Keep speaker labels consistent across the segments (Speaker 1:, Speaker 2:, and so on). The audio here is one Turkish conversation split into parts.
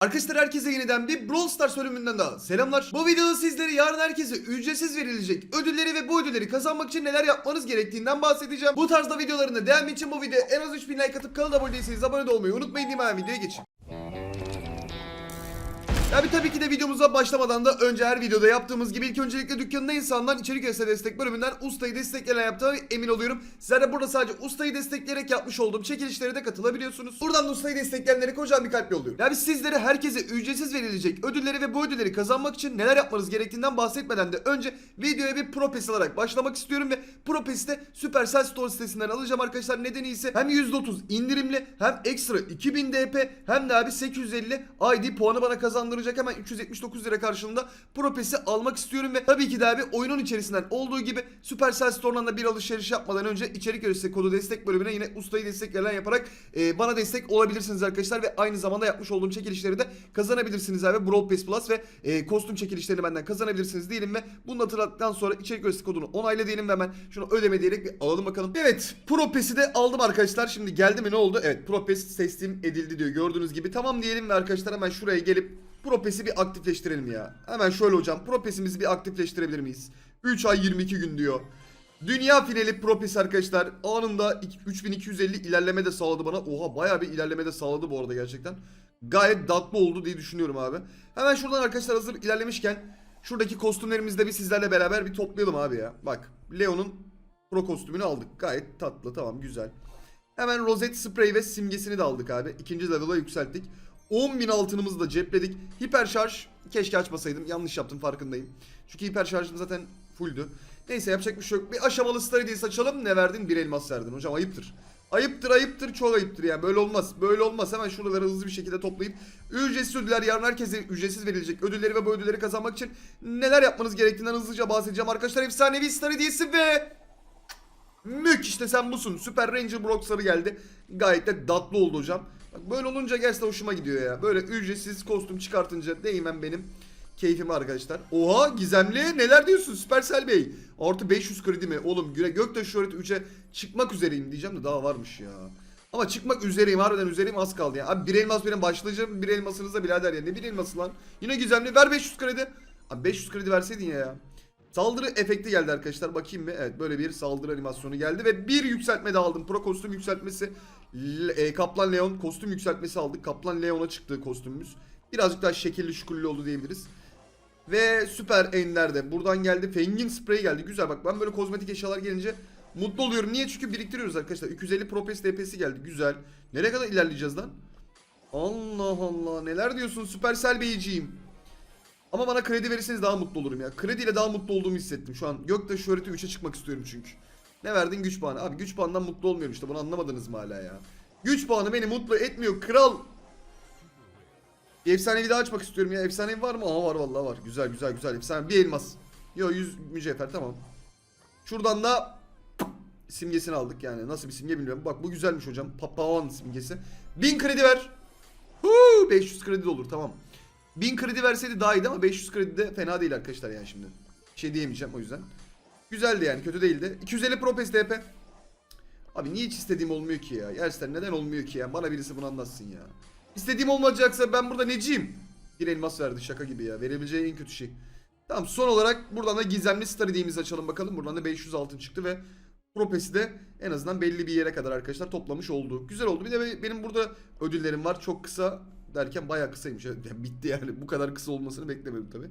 Speaker 1: Arkadaşlar herkese yeniden bir Brawl Stars bölümünden daha selamlar. Bu videoda sizlere yarın herkese ücretsiz verilecek ödülleri ve bu ödülleri kazanmak için neler yapmanız gerektiğinden bahsedeceğim. Bu tarzda videolarında devam için bu videoya en az 3000 like atıp kanala abone değilseniz abone de olmayı unutmayın hemen videoya geçin. Ya bir tabii ki de videomuza başlamadan da önce her videoda yaptığımız gibi ilk öncelikle dükkanında insanlar içerik üyesi destek bölümünden ustayı destekleyen yaptığına emin oluyorum. Sizler de burada sadece ustayı destekleyerek yapmış olduğum çekilişlere de katılabiliyorsunuz. Buradan da ustayı destekleyenlere kocaman bir kalp yolluyorum. Ya biz sizlere herkese ücretsiz verilecek ödülleri ve bu ödülleri kazanmak için neler yapmanız gerektiğinden bahsetmeden de önce videoya bir propes alarak başlamak istiyorum ve propesi de Supercell Store sitesinden alacağım arkadaşlar. Nedeni ise hem %30 indirimli hem ekstra 2000 DP hem de abi 850 ID puanı bana kazandıracak hemen 379 lira karşılığında propesi almak istiyorum ve tabii ki de abi oyunun içerisinden olduğu gibi Supercell Store'dan da bir alışveriş yapmadan önce içerik üyesi kodu destek bölümüne yine ustayı destek gelen yaparak e, bana destek olabilirsiniz arkadaşlar ve aynı zamanda yapmış olduğum çekilişleri de kazanabilirsiniz abi. Brawl Pass Plus ve e, kostüm çekilişlerini benden kazanabilirsiniz diyelim ve bunu hatırlattıktan sonra içerik üyesi kodunu onayla diyelim ve hemen şunu ödeme diyerek bir alalım bakalım. Evet Pro de aldım arkadaşlar. Şimdi geldi mi ne oldu? Evet Pro Pass teslim edildi diyor gördüğünüz gibi. Tamam diyelim ve arkadaşlar hemen şuraya gelip Propes'i bir aktifleştirelim ya. Hemen şöyle hocam. Propes'imizi bir aktifleştirebilir miyiz? 3 ay 22 gün diyor. Dünya finali Propes arkadaşlar anında iki- 3250 ilerleme de sağladı bana. Oha bayağı bir ilerleme de sağladı bu arada gerçekten. Gayet tatlı oldu diye düşünüyorum abi. Hemen şuradan arkadaşlar hazır ilerlemişken şuradaki kostümlerimizi de bir sizlerle beraber bir toplayalım abi ya. Bak Leon'un pro kostümünü aldık. Gayet tatlı tamam güzel. Hemen rozet sprey ve simgesini de aldık abi. İkinci level'a yükselttik. 10.000 altınımızı da cepledik. Hiper şarj keşke açmasaydım. Yanlış yaptım farkındayım. Çünkü hiper şarjım zaten fulldü. Neyse yapacak bir şey yok. Bir aşamalı star hediyesi açalım. Ne verdin? Bir elmas verdin. Hocam ayıptır. Ayıptır ayıptır çok ayıptır yani böyle olmaz böyle olmaz hemen şuraları hızlı bir şekilde toplayıp ücretsiz ödüller yarın herkese ücretsiz verilecek ödülleri ve bu ödülleri kazanmak için neler yapmanız gerektiğinden hızlıca bahsedeceğim arkadaşlar efsanevi star hediyesi ve Mük işte sen busun. Süper Ranger Brox'ları geldi. Gayet de tatlı oldu hocam. Bak böyle olunca gerçekten hoşuma gidiyor ya. Böyle ücretsiz kostüm çıkartınca değmem benim keyfim arkadaşlar. Oha gizemli neler diyorsun Süpersel Bey? Artı 500 kredi mi? Oğlum göktaş şöhreti 3'e çıkmak üzereyim diyeceğim de daha varmış ya. Ama çıkmak üzereyim harbiden üzereyim az kaldı ya. Abi bir elmas benim başlayacağım bir elmasınıza birader ya. Ne bir elması lan? Yine gizemli ver 500 kredi. Abi 500 kredi verseydin ya ya. Saldırı efekti geldi arkadaşlar. Bakayım mı? Evet böyle bir saldırı animasyonu geldi ve bir yükseltme de aldım. Pro kostüm yükseltmesi. E, Kaplan Leon kostüm yükseltmesi aldık. Kaplan Leon'a çıktı kostümümüz. Birazcık daha şekilli şukullu oldu diyebiliriz. Ve süper ender de buradan geldi. Fengin sprey geldi. Güzel bak ben böyle kozmetik eşyalar gelince mutlu oluyorum. Niye? Çünkü biriktiriyoruz arkadaşlar. 250 Propes DP'si geldi. Güzel. Nereye kadar ilerleyeceğiz lan? Allah Allah. Neler diyorsun Süpersel Beyciğim? Ama bana kredi verirseniz daha mutlu olurum ya. Krediyle daha mutlu olduğumu hissettim şu an. Göktaş şöhreti 3'e çıkmak istiyorum çünkü. Ne verdin güç puanı? Abi güç puanından mutlu olmuyorum işte bunu anlamadınız mı hala ya? Güç puanı beni mutlu etmiyor kral. Bir efsanevi daha açmak istiyorum ya. Efsanevi var mı? Aa var vallahi var. Güzel güzel güzel. Efsane bir elmas. Yo 100 mücevher tamam. Şuradan da simgesini aldık yani. Nasıl bir simge bilmiyorum. Bak bu güzelmiş hocam. Papağan simgesi. 1000 kredi ver. Huu, 500 kredi de olur tamam. 1000 kredi verseydi daha iyiydi ama 500 kredi de fena değil arkadaşlar yani şimdi. Şey diyemeyeceğim o yüzden. Güzeldi yani kötü değildi. 250 Propes DP. Abi niye hiç istediğim olmuyor ki ya? Gerçekten neden olmuyor ki ya? Bana birisi bunu anlatsın ya. İstediğim olmayacaksa ben burada neciyim? Bir elmas verdi şaka gibi ya. Verebileceği en kötü şey. Tamam son olarak buradan da gizemli star hediyemizi açalım bakalım. Buradan da 500 altın çıktı ve Propes'i de en azından belli bir yere kadar arkadaşlar toplamış oldu. Güzel oldu. Bir de be- benim burada ödüllerim var. Çok kısa derken bayağı kısaymış. Ya bitti yani. Bu kadar kısa olmasını beklemedim tabii.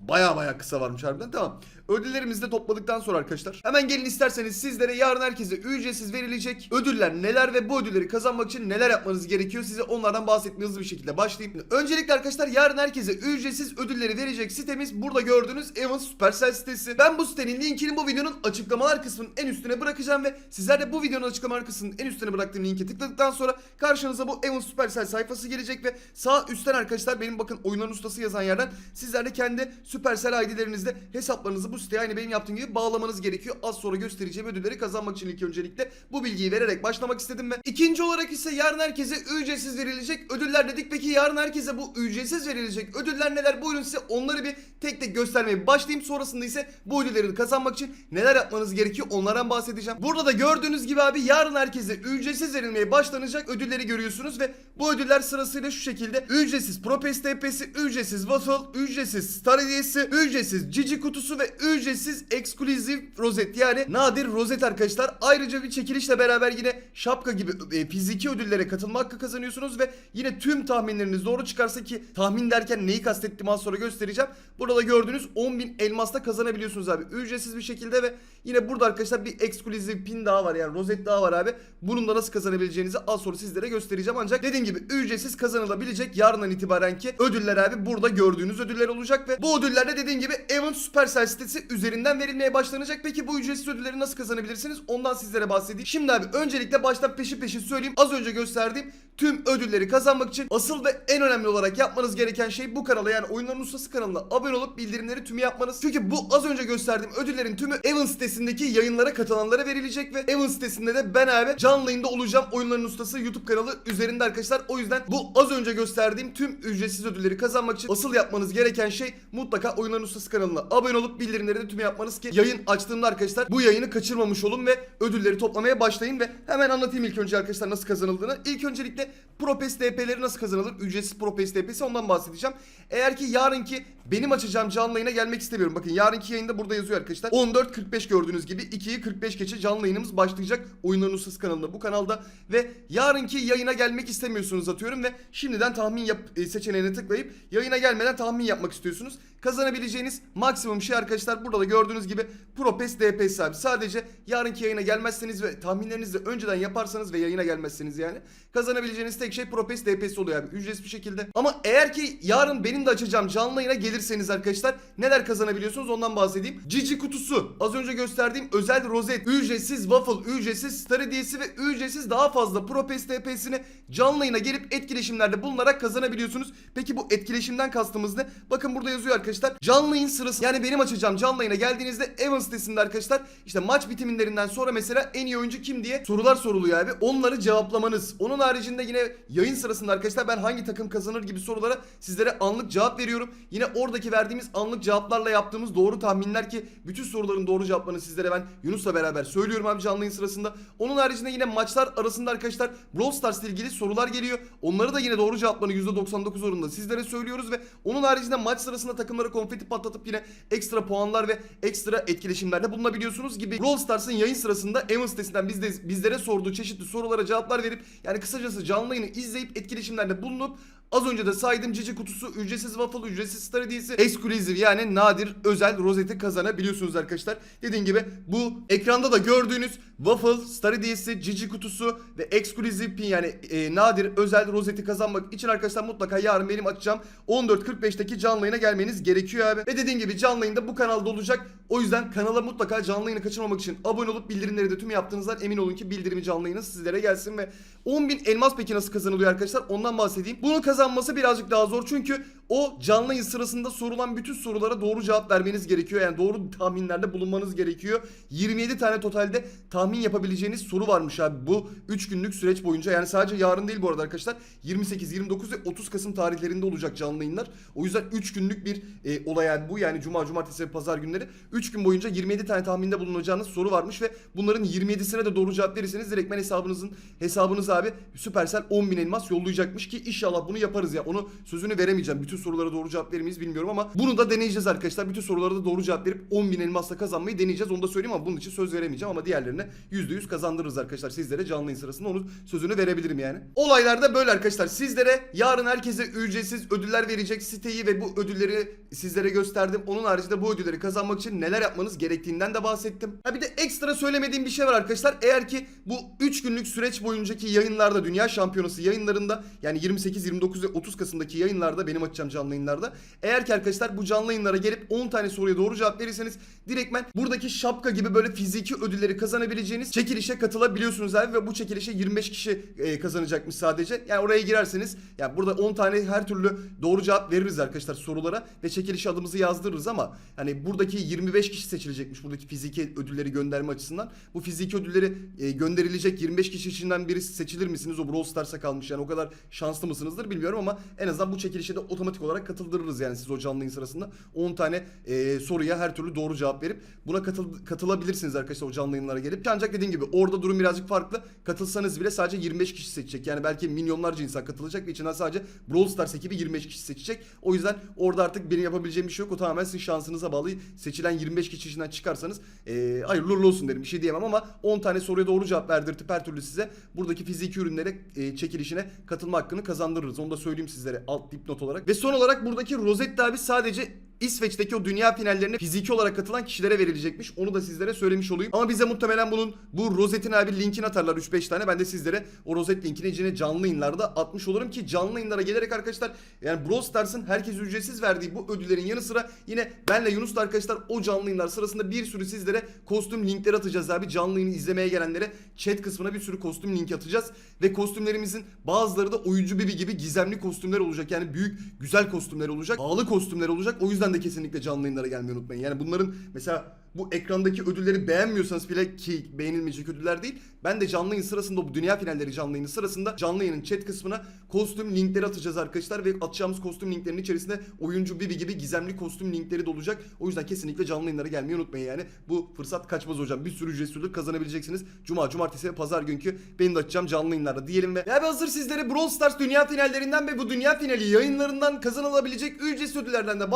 Speaker 1: Baya baya kısa varmış harbiden. Tamam. Ödüllerimizi de topladıktan sonra arkadaşlar. Hemen gelin isterseniz sizlere yarın herkese ücretsiz verilecek ödüller neler ve bu ödülleri kazanmak için neler yapmanız gerekiyor. Size onlardan bahsetmeye hızlı bir şekilde başlayayım. Öncelikle arkadaşlar yarın herkese ücretsiz ödülleri verecek sitemiz burada gördüğünüz Evans Supercell sitesi. Ben bu sitenin linkini bu videonun açıklamalar kısmının en üstüne bırakacağım ve sizler de bu videonun açıklamalar kısmının en üstüne bıraktığım linke tıkladıktan sonra karşınıza bu Evans Supercell sayfası gelecek ve sağ üstten arkadaşlar benim bakın oyunların ustası yazan yerden sizler de kendi Supercell ID'lerinizle hesaplarınızı bu siteye aynı benim yaptığım gibi bağlamanız gerekiyor. Az sonra göstereceğim ödülleri kazanmak için ilk öncelikle bu bilgiyi vererek başlamak istedim ve ikinci olarak ise yarın herkese ücretsiz verilecek ödüller dedik. Peki yarın herkese bu ücretsiz verilecek ödüller neler? Buyurun size onları bir tek tek göstermeye başlayayım. Sonrasında ise bu ödülleri kazanmak için neler yapmanız gerekiyor onlardan bahsedeceğim. Burada da gördüğünüz gibi abi yarın herkese ücretsiz verilmeye başlanacak ödülleri görüyorsunuz ve bu ödüller sırasıyla şu şekilde ücretsiz Propes TP'si, ücretsiz Waffle, ücretsiz Star hediyesi, ücretsiz Cici kutusu ve ücretsiz Exclusive rozet yani nadir rozet arkadaşlar. Ayrıca bir çekilişle beraber yine şapka gibi e, fiziki ödüllere katılma hakkı kazanıyorsunuz ve yine tüm tahminleriniz doğru çıkarsa ki tahmin derken neyi kastettiğimi az sonra göstereceğim. Burada da gördüğünüz 10.000 elmasla kazanabiliyorsunuz abi. Ücretsiz bir şekilde ve yine burada arkadaşlar bir exclusive pin daha var yani rozet daha var abi. Bunun da nasıl kazanabileceğinizi az sonra sizlere göstereceğim. Ancak dediğim gibi ücretsiz kazanılabilecek yarından itibaren ki ödüller abi burada gördüğünüz ödüller olacak ve bu ödüller de dediğim gibi Event Supercell sitesi üzerinden verilmeye başlanacak. Peki bu ücretsiz ödülleri nasıl kazanabilirsiniz? Ondan sizlere bahsedeyim. Şimdi abi öncelikle baştan peşin peşin söyleyeyim. Az önce gösterdiğim tüm ödülleri kazanmak için asıl ve en önemli olarak yapmanız gereken şey bu kanala yani Oyunların Ustası kanalına abone olup bildirimleri tümü yapmanız. Çünkü bu az önce gösterdiğim ödüllerin tümü Evan sitesindeki yayınlara katılanlara verilecek ve Evan sitesinde de ben abi canlı yayında olacağım Oyunların Ustası YouTube kanalı üzerinde arkadaşlar. O yüzden bu az önce gösterdiğim tüm ücretsiz ödülleri kazanmak için asıl yapmanız gereken şey mutlaka Oyunların Ustası kanalına abone olup bildirimleri de tümü yapmanız ki yayın açtığımda arkadaşlar bu yayını kaçırmamış olun ve ödülleri toplamaya başlayın ve hemen anlatayım ilk önce arkadaşlar nasıl kazanıldığını. İlk öncelikle Propes TP'leri nasıl kazanılır? Ücretsiz Propes TP'si ondan bahsedeceğim. Eğer ki yarınki benim açacağım canlı yayına gelmek istemiyorum. Bakın yarınki yayında burada yazıyor arkadaşlar. 14.45 gördüğünüz gibi 2'yi 45 geçe canlı yayınımız başlayacak. Oyunların Ustası kanalında bu kanalda. Ve yarınki yayına gelmek istemiyorsunuz atıyorum ve şimdiden tahmin yap e, seçeneğine tıklayıp yayına gelmeden tahmin yapmak istiyorsunuz. Kazanabileceğiniz maksimum şey arkadaşlar burada da gördüğünüz gibi Propes DPS abi. Sadece yarınki yayına gelmezseniz ve tahminlerinizi de önceden yaparsanız ve yayına gelmezseniz yani kazanabileceğiniz tek şey Propes DPS oluyor abi. Ücretsiz bir şekilde. Ama eğer ki yarın benim de açacağım canlı yayına gelirseniz arkadaşlar neler kazanabiliyorsunuz ondan bahsedeyim. Cici kutusu. Az önce gösterdiğim özel rozet. Ücretsiz waffle. Ücretsiz star hediyesi ve ücretsiz daha fazla Propes DPS'ini canlı yayına gelip etkileşimlerde bulunarak kazanabiliyorsunuz. Peki bu etkileşimden kastımız ne? Bakın burada yazıyor arkadaşlar. Canlı yayın sırası yani benim açacağım canlı yayına geldiğinizde Evan sitesinde arkadaşlar işte maç bitiminlerinden sonra mesela en iyi oyuncu kim diye sorular soruluyor abi. Onları cevaplamanız. Onun haricinde yine yayın sırasında arkadaşlar ben hangi takım kazanır gibi sorulara sizlere anlık cevap veriyorum. Yine oradaki verdiğimiz anlık cevaplarla yaptığımız doğru tahminler ki bütün soruların doğru cevaplarını sizlere ben Yunus'la beraber söylüyorum abi canlı yayın sırasında. Onun haricinde yine maçlar arasında arkadaşlar Brawl Stars ile ilgili sorular geliyor. Onları da yine doğru cevaplarını %99 oranında sizlere söylüyoruz ve onun haricinde maç sırasında takımlara konfeti patlatıp yine ekstra puanlar ve ekstra etkileşimlerde bulunabiliyorsunuz gibi Brawl Stars'ın yayın sırasında Evan sitesinden bizde, bizlere sorduğu çeşitli sorulara cevaplar verip yani kısacası canlı yayını izleyip etkileşimlerde bulunup Az önce de saydım cici kutusu, ücretsiz waffle, ücretsiz star hediyesi, exclusive yani nadir özel rozeti kazanabiliyorsunuz arkadaşlar. Dediğim gibi bu ekranda da gördüğünüz waffle, star hediyesi, cici kutusu ve exclusive pin yani e, nadir özel rozeti kazanmak için arkadaşlar mutlaka yarın benim açacağım 14.45'teki canlı yayına gelmeniz gerekiyor abi. Ve dediğim gibi canlı yayında bu kanalda olacak. O yüzden kanala mutlaka canlı yayını kaçırmamak için abone olup bildirimleri de tüm yaptığınızdan emin olun ki bildirimi canlı yayını sizlere gelsin ve 10.000 elmas peki nasıl kazanılıyor arkadaşlar ondan bahsedeyim. Bunu kazanması birazcık daha zor çünkü o canlı yayın sırasında sorulan bütün sorulara doğru cevap vermeniz gerekiyor. Yani doğru tahminlerde bulunmanız gerekiyor. 27 tane totalde tahmin yapabileceğiniz soru varmış abi bu 3 günlük süreç boyunca. Yani sadece yarın değil bu arada arkadaşlar. 28, 29 ve 30 Kasım tarihlerinde olacak canlı yayınlar. O yüzden 3 günlük bir e, olay yani bu. Yani cuma, cumartesi ve pazar günleri 3 gün boyunca 27 tane tahminde bulunacağınız soru varmış ve bunların 27'sine de doğru cevap verirseniz direktmen hesabınızın hesabınız abi Supercell 10.000 elmas yollayacakmış ki inşallah bunu yaparız ya. Onu sözünü veremeyeceğim. Bütün sorulara doğru cevap verir miyiz bilmiyorum ama bunu da deneyeceğiz arkadaşlar. Bütün sorulara da doğru cevap verip 10.000 elmasla kazanmayı deneyeceğiz. Onu da söyleyeyim ama bunun için söz veremeyeceğim ama diğerlerine %100 kazandırırız arkadaşlar. Sizlere canlı yayın sırasında onu sözünü verebilirim yani. Olaylarda böyle arkadaşlar. Sizlere yarın herkese ücretsiz ödüller verecek siteyi ve bu ödülleri sizlere gösterdim. Onun haricinde bu ödülleri kazanmak için neler yapmanız gerektiğinden de bahsettim. Ha bir de ekstra söylemediğim bir şey var arkadaşlar. Eğer ki bu 3 günlük süreç boyuncaki yayınlarda Dünya Şampiyonası yayınlarında yani 28-29 29 ve 30 Kasım'daki yayınlarda benim açacağım canlı yayınlarda. Eğer ki arkadaşlar bu canlı yayınlara gelip 10 tane soruya doğru cevap verirseniz direktmen buradaki şapka gibi böyle fiziki ödülleri kazanabileceğiniz çekilişe katılabiliyorsunuz abi ve bu çekilişe 25 kişi e, kazanacakmış sadece. Yani oraya girerseniz yani burada 10 tane her türlü doğru cevap veririz arkadaşlar sorulara ve çekilişe adımızı yazdırırız ama hani buradaki 25 kişi seçilecekmiş buradaki fiziki ödülleri gönderme açısından. Bu fiziki ödülleri e, gönderilecek 25 kişi içinden birisi seçilir misiniz? O Brawl Stars'a kalmış yani o kadar şanslı mısınızdır bilmiyorum ama en azından bu çekilişe de otomatik olarak katıldırırız yani siz o canlı yayın sırasında 10 tane e, soruya her türlü doğru cevap verip buna katıl, katılabilirsiniz arkadaşlar o canlı yayınlara gelip. Ancak dediğim gibi orada durum birazcık farklı. Katılsanız bile sadece 25 kişi seçecek. Yani belki milyonlarca insan katılacak ve içinden sadece Brawl Stars ekibi 25 kişi seçecek. O yüzden orada artık benim yapabileceğim bir şey yok. O tamamen sizin şansınıza bağlı. Seçilen 25 kişi içinden çıkarsanız e, hayırlı olsun derim. Bir şey diyemem ama 10 tane soruya doğru cevap verdirtip her türlü size buradaki fiziki ürünlere e, çekilişine katılma hakkını kazandırırız. Onu da söyleyeyim sizlere alt dipnot olarak. Ve son olarak buradaki Rosetta abi sadece İsveç'teki o dünya finallerine fiziki olarak katılan kişilere verilecekmiş. Onu da sizlere söylemiş olayım. Ama bize muhtemelen bunun bu rozetin abi linkini atarlar 3-5 tane. Ben de sizlere o rozet linkini yine canlı yayınlarda atmış olurum ki canlı yayınlara gelerek arkadaşlar yani Brawl Stars'ın herkes ücretsiz verdiği bu ödüllerin yanı sıra yine benle Yunus da arkadaşlar o canlı yayınlar sırasında bir sürü sizlere kostüm linkleri atacağız abi. Canlı yayını izlemeye gelenlere chat kısmına bir sürü kostüm linki atacağız. Ve kostümlerimizin bazıları da oyuncu bebi gibi gizemli kostümler olacak. Yani büyük güzel kostümler olacak. Pahalı kostümler olacak. O yüzden de kesinlikle canlı yayınlara gelmeyi unutmayın. Yani bunların mesela bu ekrandaki ödülleri beğenmiyorsanız bile ki beğenilmeyecek ödüller değil. Ben de canlı yayın sırasında bu dünya finalleri canlı yayını sırasında canlı yayının chat kısmına kostüm linkleri atacağız arkadaşlar ve atacağımız kostüm linklerinin içerisinde oyuncu Bibi gibi gizemli kostüm linkleri de olacak. O yüzden kesinlikle canlı yayınlara gelmeyi unutmayın yani. Bu fırsat kaçmaz hocam. Bir sürü ücretsiz ödül kazanabileceksiniz. Cuma, cumartesi ve pazar günkü benim de açacağım canlı yayınlarda diyelim ve ya hazır sizlere Brawl Stars dünya finallerinden ve bu dünya finali yayınlarından kazanılabilecek ücretsiz ödüllerden de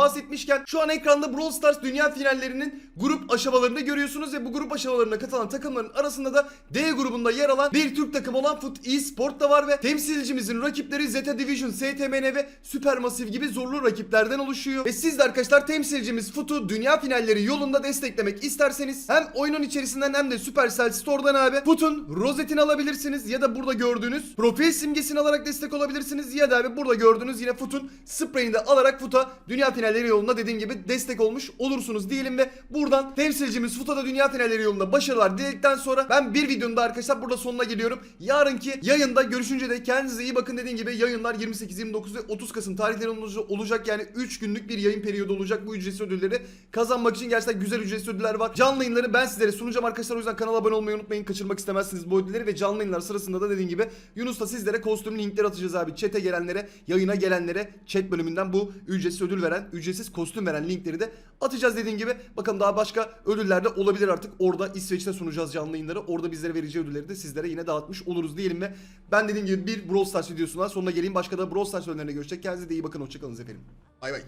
Speaker 1: bahsetmişken şu an ekranda Brawl Stars dünya finallerinin grup aşamalarını görüyorsunuz ve bu grup aşamalarına katılan takımların arasında da D grubunda yer alan bir Türk takımı olan Foot e-Sport da var ve temsilcimizin rakipleri Zeta Division, STMN ve Supermassive gibi zorlu rakiplerden oluşuyor. Ve siz de arkadaşlar temsilcimiz Foot'u dünya finalleri yolunda desteklemek isterseniz hem oyunun içerisinden hem de Supercell Store'dan abi Foot'un rozetini alabilirsiniz ya da burada gördüğünüz profil simgesini alarak destek olabilirsiniz ya da abi burada gördüğünüz yine Foot'un spreyini de alarak Foot'a dünya finalleri yolunda dediğim gibi destek olmuş olursunuz diyelim ve buradan temsilcimiz Foot'a da dünya finalleri yolunda başarılar diledikten sonra ben bir videonun da arkadaşlar burada sonuna geliyorum. Yarınki yayında görüşünce de kendinize iyi bakın dediğim gibi yayınlar 28, 29 ve 30 Kasım tarihleri olacak yani 3 günlük bir yayın periyodu olacak bu ücretsiz ödülleri kazanmak için gerçekten güzel ücretsiz ödüller var. Canlı yayınları ben sizlere sunacağım arkadaşlar o yüzden kanala abone olmayı unutmayın kaçırmak istemezsiniz bu ödülleri ve canlı yayınlar sırasında da dediğim gibi Yunus da sizlere kostüm linkleri atacağız abi. Chat'e gelenlere, yayına gelenlere chat bölümünden bu ücretsiz ödül veren, ücretsiz kostüm veren linkleri de atacağız dediğim gibi. Bakalım daha başka ödüller de olabilir artık. Orada İsveç'te sunacağız canlı yayınları. Orada bizlere vereceği ödülleri de sizlere yine dağıtmış oluruz diyelim ve ben dediğim gibi bir Brawl Stars videosundan sonuna geleyim. Başka da Brawl Stars ödüllerine görüşecek. Kendinize de iyi bakın. Hoşçakalın efendim. Bay bay.